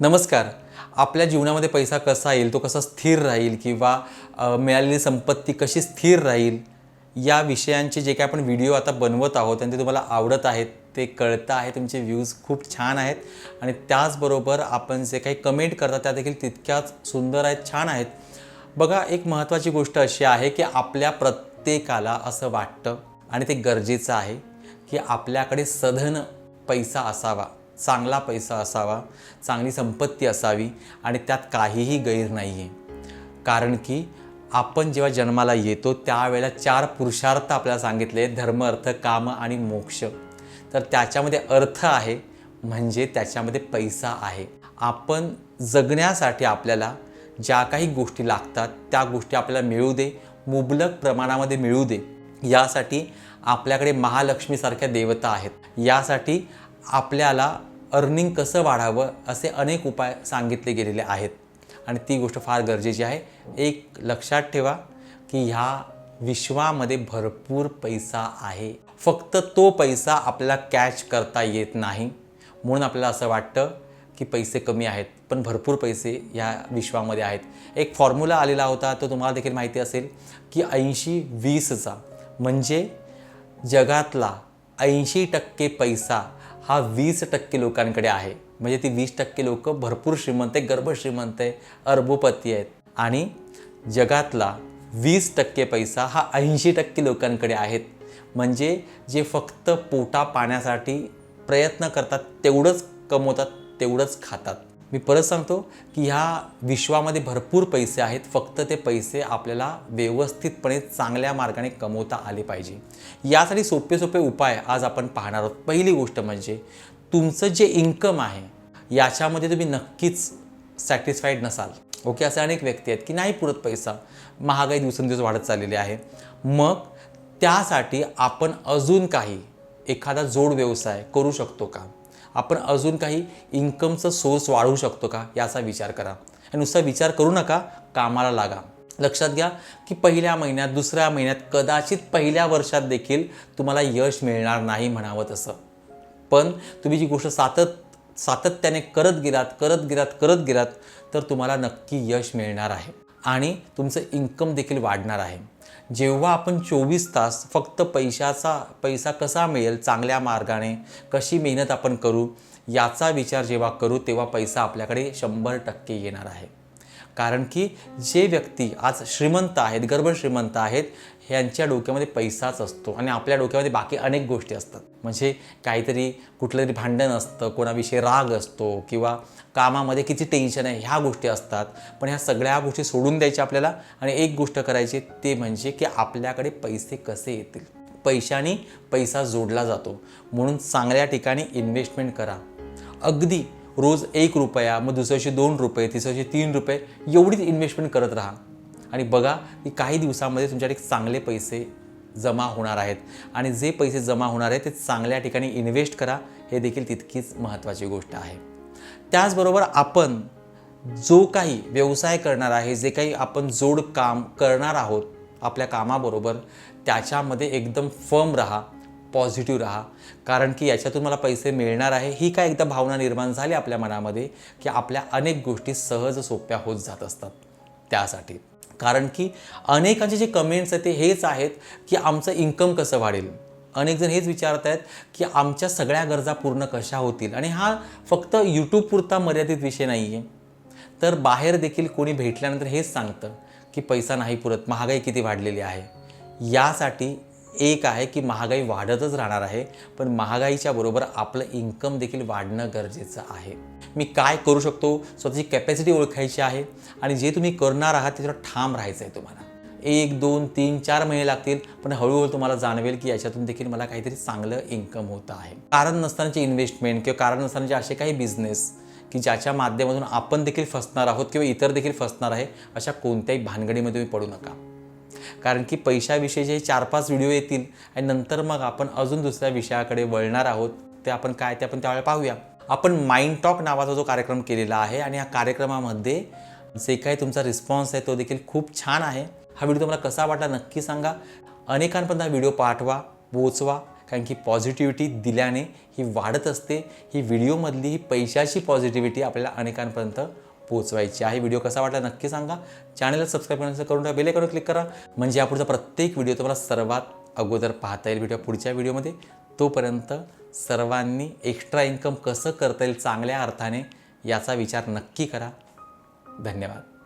नमस्कार. आपल्या जीवनामध्ये पैसा कसा येईल तो कसा स्थिर राहील किंवा मिळालेली संपत्ती कशी स्थिर राहील या विषयांचे जे काही आपण व्हिडिओ आता बनवत आहोत आणि ते तुम्हाला आवडत आहेत ते कळतं आहे तुमचे व्ह्यूज खूप छान आहेत आणि त्याचबरोबर आपण जे काही कमेंट करता त्या देखील तितक्याच सुंदर आहेत छान आहेत. बघा एक महत्त्वाची गोष्ट अशी आहे की आपल्या प्रत्येकाला असं वाटतं आणि ते गरजेचं आहे की आपल्याकडे सधन पैसा असावा. चांगला पैसा असावा चांगली संपत्ती असावी आणि त्यात काहीही गैर नाही आहे कारण की आपण जेव्हा जन्माला येतो त्यावेळेला चार पुरुषार्थ आपल्याला सांगितले धर्म अर्थ काम आणि मोक्ष. तर त्याच्यामध्ये अर्थ आहे म्हणजे त्याच्यामध्ये पैसा आहे. आपण जगण्यासाठी आपल्याला ज्या काही गोष्टी लागतात त्या गोष्टी आपल्याला मिळू दे मुबलक प्रमाणामध्ये मिळू दे. यासाठी आपल्याकडे महालक्ष्मीसारख्या देवता आहेत. यासाठी आपल्याला अर्निंग कसं वाढावं असे अनेक उपाय सांगितले गेलेले आहेत. आणि ती गोष्ट फार गरजेची आहे. एक लक्षात ठेवा की ह्या विश्वामध्ये भरपूर पैसा आहे. फक्त तो पैसा आपल्याला कॅच करता येत नाही. म्हणून आपल्याला असं वाटतं की पैसे कमी आहेत पण भरपूर पैसे ह्या विश्वामध्ये आहेत. एक फॉर्म्युला आलेला होता तो तुम्हाला देखील माहिती असेल की ऐंशी वीसचा म्हणजे जगातला ऐंशी टक्के पैसा हा वीस टक्के लोकांकडे आहे. म्हणजे ती वीस टक्के लोक भरपूर श्रीमंत आहे गर्भ श्रीमंत आहे अर्बोपती आहेत. आणि जगातला वीस टक्के पैसा हा ऐंशी टक्के लोकांकडे आहेत. म्हणजे जे फक्त पोटा पाण्यासाठी प्रयत्न करतात तेवढंच कमवतात तेवढंच खातात. मी परत सांगतो की ह्या विश्वामध्ये भरपूर पैसे आहेत. फक्त ते पैसे आपल्याला व्यवस्थितपणे चांगल्या मार्गाने कमवता आले पाहिजे. यासाठी सोपे सोपे उपाय आज आपण पाहणार आहोत. पहिली गोष्ट म्हणजे तुमचं जे इन्कम आहे याच्यामध्ये तुम्ही नक्कीच सॅटिस्फाईड नसाल. ओके असे अनेक व्यक्ती आहेत की नाही पुरत पैसा. महागाई दिवसेंदिवस वाढत चाललेली आहे. मग त्यासाठी आपण अजून काही एखादा जोड व्यवसाय करू शकतो का? आपण अजून काही इन्कमचं सोर्स वाढवू शकतो का? याचा विचार करा. आणि नुसता विचार करू नका कामाला लागा. लक्षात घ्या की पहिल्या महिन्यात दुसऱ्या महिन्यात कदाचित पहिल्या वर्षात देखील तुम्हाला यश मिळणार नाही म्हणावं तसं. पण तुम्ही जी गोष्ट सातत सातत्याने करत गेलात करत गेलात करत गेलात तर तुम्हाला नक्की यश मिळणार आहे. आणि तुमचं इन्कम देखील वाढणार आहे. जेव्हा आपण चोवीस तास फक्त पैशाचा पैसा कसा मिळेल चांगल्या मार्गाने कशी मेहनत आपण करू याचा विचार जेव्हा करू तेव्हा पैसा आपल्याकडे शंभर टक्के येणार आहे. कारण की जे व्यक्ती आज श्रीमंत आहेत गर्भश्रीमंत आहेत ह्यांच्या डोक्यामध्ये पैसाच असतो आणि आपल्या डोक्यामध्ये बाकी अनेक गोष्टी असतात. म्हणजे काहीतरी कुठलं तरी भांडण असतं कोणाविषयी राग असतो किंवा कामामध्ये किती टेन्शन आहे ह्या गोष्टी असतात. पण ह्या सगळ्या गोष्टी सोडून द्यायच्या आपल्याला आणि एक गोष्ट करायची ते म्हणजे की आपल्याकडे पैसे कसे येतील? पैशाने पैसा जोडला जातो. म्हणून चांगल्या ठिकाणी इन्व्हेस्टमेंट करा. अगदी रोज एक रुपया मग दुसऱ्याशी दोन रुपये तिसऱ्याशी तीन रुपये एवढीच इन्व्हेस्टमेंट करत राहा. आणि बघा की काही दिवसामध्ये तुमच्याकडे चांगले पैसे जमा होणार आहेत. आणि जे पैसे जमा होणार आहेत ते चांगल्या ठिकाणी इन्व्हेस्ट करा. हे देखील तितकीच महत्त्वाची गोष्ट आहे. त्याचबरोबर आपण जो काही व्यवसाय करणार आहे जे काही आपण जोड काम करणार आहोत आपल्या कामाबरोबर त्याच्यामध्ये एकदम फर्म राहा. पॉझिटिव्ह राहा. कारण की याच्यातून मला पैसे मिळणार आहे. ही काय एकदा भावना निर्माण झाली आपल्या मनामध्ये की आपल्या अनेक गोष्टी सहज सोप्या होत जात असतात. त्यासाठी. कारण की अनेकांचे जे कमेंट्स आहेत ते हेच आहेत की आमचं इन्कम कसं वाढेल? अनेक जण हेच विचारत आहेत की आमच्या सगळ्या गरजा पूर्ण कशा होतील? आणि हा फक्त यूट्यूबपुरता मर्यादित विषय नाही आहे तर बाहेर देखील कोणी भेटल्यानंतर हेच सांगतं की पैसा नाही पुरत महागाई किती वाढलेली आहे. यासाठी एक आहे की महागाई वाढतच राहणार आहे पण महागाईच्या बरोबर आपलं इन्कम देखील वाढणं गरजेचं आहे. मी काय करू शकतो? स्वतःची कॅपॅसिटी ओळखायची आहे आणि जे तुम्ही करणार आहात त्याच्यावर ठाम राहायचं आहे तुम्हाला. एक दोन तीन चार महिने लागतील पण हळूहळू तुम्हाला जाणवेल की याच्यातून देखील मला काहीतरी चांगलं इन्कम होतं आहे. कारण नसतानाचे इन्व्हेस्टमेंट किंवा कारण नसतानाचे असे काही बिझनेस की ज्याच्या माध्यमातून आपण देखील फसणार आहोत किंवा इतर देखील फसणार आहे अशा कोणत्याही भानगडीमध्ये तुम्ही पडू नका. कारण की पैशाविषयीचे चार पाच व्हिडिओ येतील आणि नंतर मग आपण अजून दुसऱ्या विषयाकडे वळणार आहोत ते आपण काय ते आपण त्यावेळेला पाहूया. आपण माइंड टॉक नावाचा जो कार्यक्रम केलेला आहे आणि या कार्यक्रमामध्ये जे काही तुमचा रिस्पॉन्स आहे तो देखील खूप छान आहे. हा व्हिडिओ तुम्हाला कसा वाटला नक्की सांगा. अनेकांपर्यंत हा व्हिडिओ पाठवा पोचवा कारण की पॉझिटिव्हिटी दिल्याने ही वाढत असते. ही व्हिडिओमधली ही पैशाची पॉझिटिव्हिटी आपल्याला अनेकांपर्यंत पोचवायची आहे. व्हिडिओ कसा वाटला नक्की सांगा. चॅनलला सबस्क्राईब करण्याचं करून ठेवा. बेल क्लिक करा. म्हणजे यापुढचा प्रत्येक व्हिडिओ तुम्हाला सर्वात अगोदर पाहता येईल व्हिडिओ. पुढच्या व्हिडिओमध्ये तोपर्यंत सर्वांनी एक्स्ट्रा इन्कम कसं करता येईल चांगल्या अर्थाने याचा विचार नक्की करा. धन्यवाद.